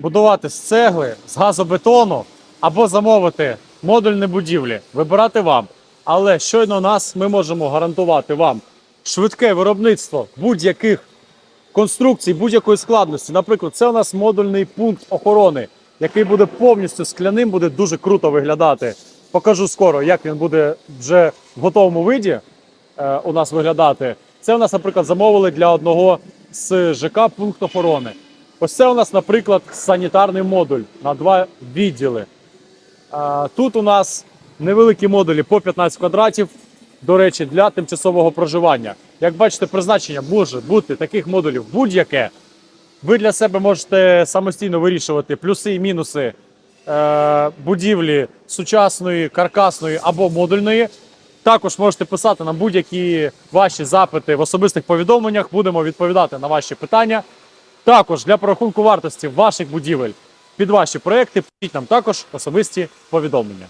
будувати з цегли, з газобетону або замовити модульні будівлі, вибирати вам. Але щойно нас ми можемо гарантувати вам швидке виробництво будь-яких конструкцій, будь-якої складності. Наприклад, це у нас модульний пункт охорони, який буде повністю скляним, буде дуже круто виглядати. Покажу скоро, як він буде вже в готовому виді е, у нас виглядати. Це у нас, наприклад, замовили для одного з ЖК пункт охорони. Ось це у нас, наприклад, санітарний модуль на два відділи. Тут у нас невеликі модулі по 15 квадратів, до речі, для тимчасового проживання. Як бачите, призначення може бути таких модулів будь-яке. Ви для себе можете самостійно вирішувати плюси і мінуси е, будівлі сучасної, каркасної або модульної. Також можете писати нам будь-які ваші запити в особистих повідомленнях. Будемо відповідати на ваші питання. Також для порахунку вартості ваших будівель під ваші проекти пишіть нам також особисті повідомлення.